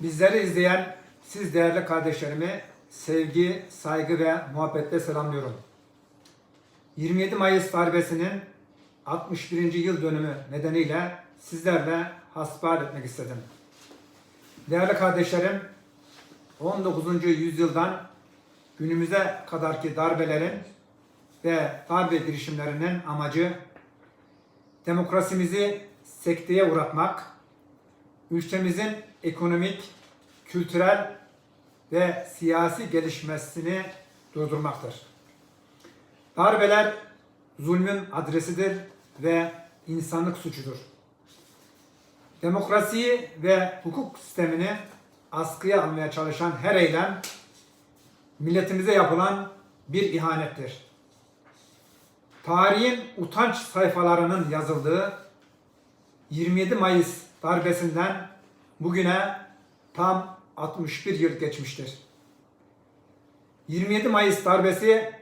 Bizleri izleyen siz değerli kardeşlerimi sevgi, saygı ve muhabbetle selamlıyorum. 27 Mayıs darbesinin 61. yıl dönümü nedeniyle sizlerle hasbihal etmek istedim. Değerli kardeşlerim, 19. yüzyıldan günümüze kadarki darbelerin ve darbe girişimlerinin amacı demokrasimizi sekteye uğratmak, ülkemizin ekonomik, kültürel ve siyasi gelişmesini durdurmaktır. Darbeler zulmün adresidir ve insanlık suçudur. Demokrasiyi ve hukuk sistemini askıya almaya çalışan her eylem milletimize yapılan bir ihanettir. Tarihin utanç sayfalarının yazıldığı 27 Mayıs darbesinden bugüne tam 61 yıl geçmiştir. 27 Mayıs darbesi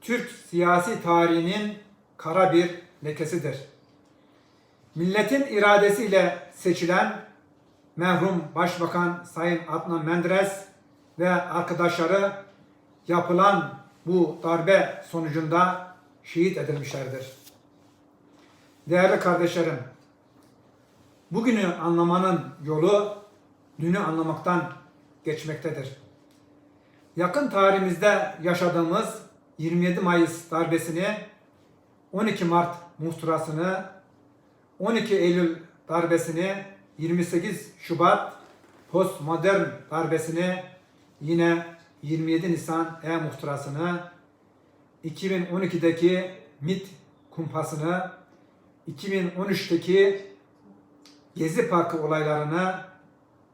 Türk siyasi tarihinin kara bir lekesidir. Milletin iradesiyle seçilen merhum Başbakan Sayın Adnan Menderes ve arkadaşları yapılan bu darbe sonucunda şehit edilmişlerdir. Değerli kardeşlerim, bugünü anlamanın yolu dünü anlamaktan geçmektedir. Yakın tarihimizde yaşadığımız 27 Mayıs darbesini, 12 Mart muhtırasını, 12 Eylül darbesini, 28 Şubat postmodern darbesini, yine 27 Nisan E muhtırasını, 2012'deki MIT kumpasını, 2013'teki Gezi Parkı olaylarını,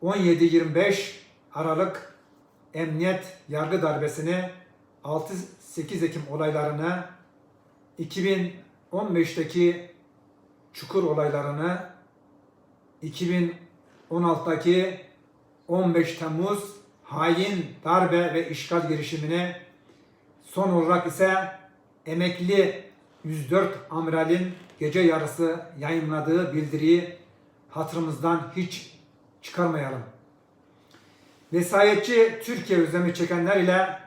17-25 Aralık Emniyet Yargı Darbesini, 6-8 Ekim olaylarını, 2015'teki Çukur olaylarını, 2016'daki 15 Temmuz hain darbe ve işgal girişimini, son olarak ise emekli 104 amiralin gece yarısı yayınladığı bildiriyi hatırımızdan hiç çıkarmayalım. Vesayetçi Türkiye özlemi çekenler ile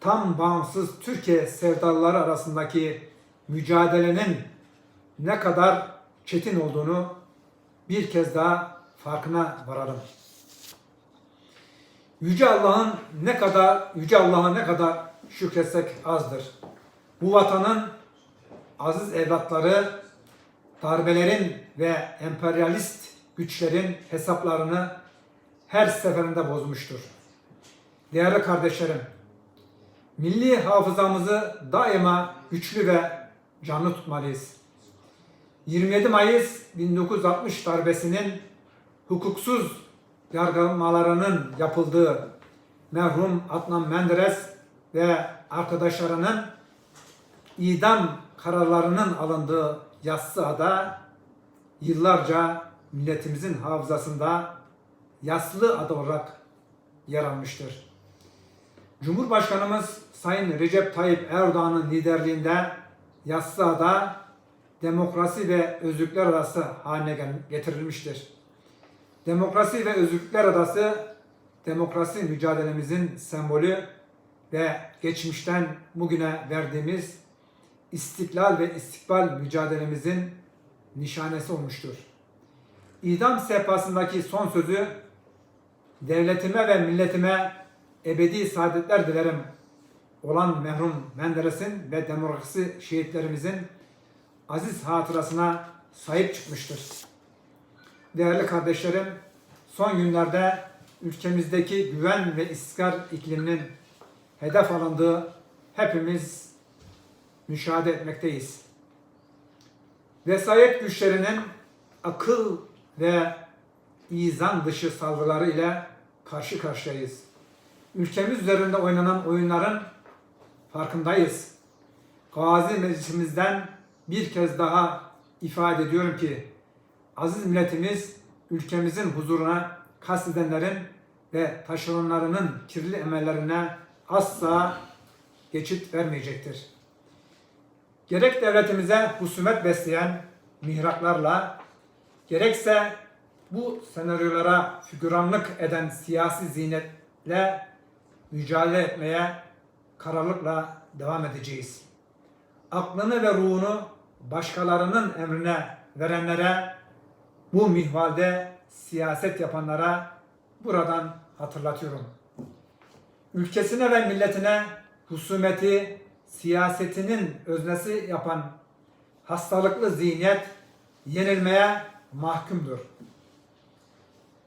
tam bağımsız Türkiye sevdalıları arasındaki mücadelenin ne kadar çetin olduğunu bir kez daha farkına varalım. Yüce Allah'ın ne kadar yüce Allah'a ne kadar şükretsek azdır. Bu vatanın aziz evlatları darbelerin ve emperyalist güçlerin hesaplarını her seferinde bozmuştur. Değerli kardeşlerim, milli hafızamızı daima güçlü ve canlı tutmalıyız. 27 Mayıs 1960 darbesinin hukuksuz yargılamalarının yapıldığı merhum Adnan Menderes ve arkadaşlarının idam kararlarının alındığı Yassıada yıllarca milletimizin hafızasında yaslı adı olarak yer almıştır. Cumhurbaşkanımız Sayın Recep Tayyip Erdoğan'ın liderliğinde Yassıada demokrasi ve özgürlükler adası haline getirilmiştir. Demokrasi ve özgürlükler adası demokrasi mücadelemizin sembolü ve geçmişten bugüne verdiğimiz istiklal ve istikbal mücadelemizin nişanesi olmuştur. İdam sehpasındaki son sözü devletime ve milletime ebedi saadetler dilerim olan merhum Menderes'in ve demokrasi şehitlerimizin aziz hatırasına sahip çıkmıştır. Değerli kardeşlerim, son günlerde ülkemizdeki güven ve istikrar ikliminin hedef alındığı hepimiz müşahede etmekteyiz. Vesayet güçlerinin akıl ve izan dışı saldırıları ile karşı karşıyayız. Ülkemiz üzerinde oynanan oyunların farkındayız. Gazi Meclisimizden bir kez daha ifade ediyorum ki aziz milletimiz ülkemizin huzuruna kastedenlerin ve taşeronlarının kirli emellerine asla geçit vermeyecektir. Gerek devletimize husumet besleyen mihraklarla, gerekse bu senaryolara figüranlık eden siyasi zihniyetle mücadele etmeye kararlılıkla devam edeceğiz. Aklını ve ruhunu başkalarının emrine verenlere, bu mihvalde siyaset yapanlara buradan hatırlatıyorum. Ülkesine ve milletine husumeti siyasetinin öznesi yapan hastalıklı zihniyet yenilmeye mahkumdur.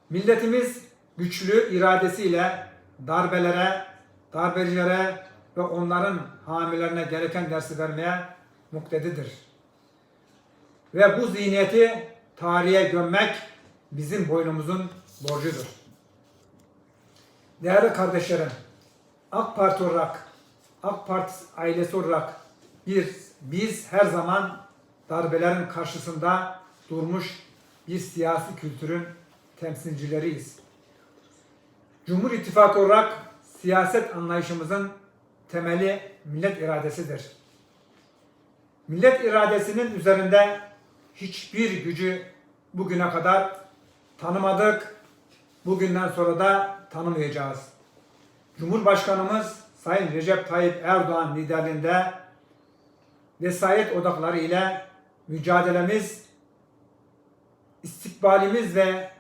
Milletimiz güçlü iradesiyle darbelere, darbecilere ve onların hamilerine gereken dersi vermeye muktedidir. Ve bu zihniyeti tarihe gömmek bizim boynumuzun borcudur. Değerli kardeşlerim, AK Parti olarak, AK Parti ailesi olarak bir, biz her zaman darbelerin karşısında durmuş bir siyasi kültürün temsilcileriyiz. Cumhur İttifakı olarak siyaset anlayışımızın temeli millet iradesidir. Millet iradesinin üzerinde hiçbir gücü bugüne kadar tanımadık, bugünden sonra da tanımayacağız. Cumhurbaşkanımız Sayın Recep Tayyip Erdoğan liderliğinde vesayet odakları ile mücadelemiz, istikbalimiz ve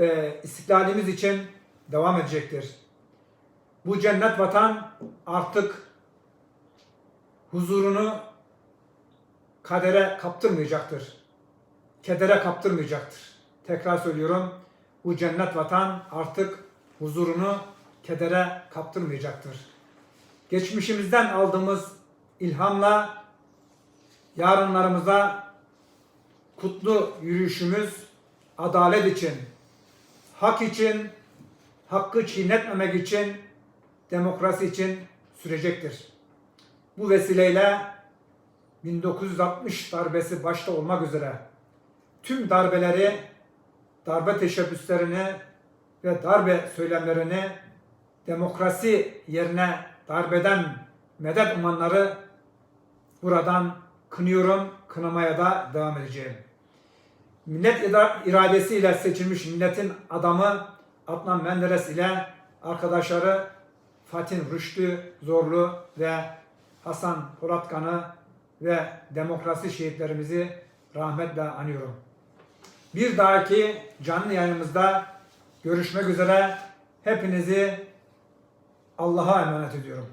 e, istiklalimiz için devam edecektir. Bu cennet vatan artık huzurunu kadere kaptırmayacaktır. Kedere kaptırmayacaktır. Tekrar söylüyorum. Bu cennet vatan artık huzurunu kedere kaptırmayacaktır. Geçmişimizden aldığımız ilhamla yarınlarımıza kutlu yürüyüşümüz adalet için, hak için, hakkı çiğnetmemek için, demokrasi için sürecektir. Bu vesileyle 1960 darbesi başta olmak üzere tüm darbeleri, darbe teşebbüslerini ve darbe söylemlerini demokrasi yerine darbeden medet umanları buradan kınıyorum, kınamaya da devam edeceğim. Millet ira- iradesiyle seçilmiş milletin adamı Adnan Menderes ile arkadaşları Fatih Rüştü Zorlu ve Hasan Polatkan'ı ve demokrasi şehitlerimizi rahmetle anıyorum. Bir dahaki canlı yayınımızda görüşmek üzere. Hepinizi Allah'a emanet ediyorum.